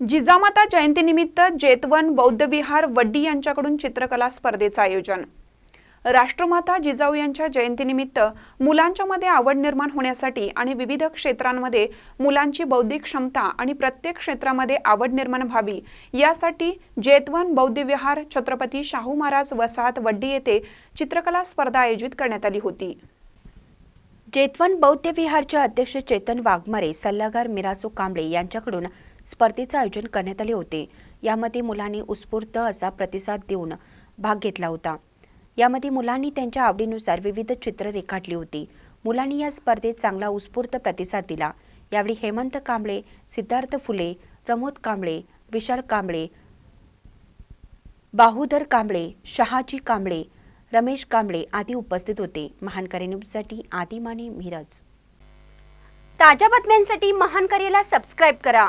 जिजामाता जयंतीनिमित्त जेतवन बौद्ध विहार वड्डी यांच्याकडून चित्रकला स्पर्धेचं आयोजन. राष्ट्रमाता जिजाऊ यांच्या जयंतीनिमित्त मुलांच्या मध्ये आवड निर्माण होण्यासाठी आणि विविध क्षेत्रांमध्ये मुलांची बौद्धिक क्षमता आणि प्रत्येक क्षेत्रामध्ये आवड निर्माण व्हावी यासाठी जेतवन बौद्ध विहार छत्रपती शाहू महाराज वसाहत वड्डी येथे चित्रकला स्पर्धा आयोजित करण्यात आली होती. जेतवन बौद्ध विहारचे अध्यक्ष चेतन वाघमारे सल्लागार मिराजू कांबळे यांच्याकडून स्पर्धेचं आयोजन करण्यात आले होते. यामध्ये मुलांनी उत्स्फूर्त असा प्रतिसाद देऊन भाग घेतला होता. यामध्ये मुलांनी त्यांच्या आवडीनुसार विविध चित्र रेखाटली होती. मुलांनी या स्पर्धेत चांगला उत्स्फूर्त प्रतिसाद दिला. यावेळी हेमंत कांबळे सिद्धार्थ फुले प्रमोद कांबळे विशाल कांबळे बाहुधर कांबळे शहाजी कांबळे रमेश कांबळे आदी उपस्थित होते. महानकरी न्यूजसाठी आदिमाने मिरज. ताज्या बातम्यांसाठी महान करेला सबस्क्राईब करा.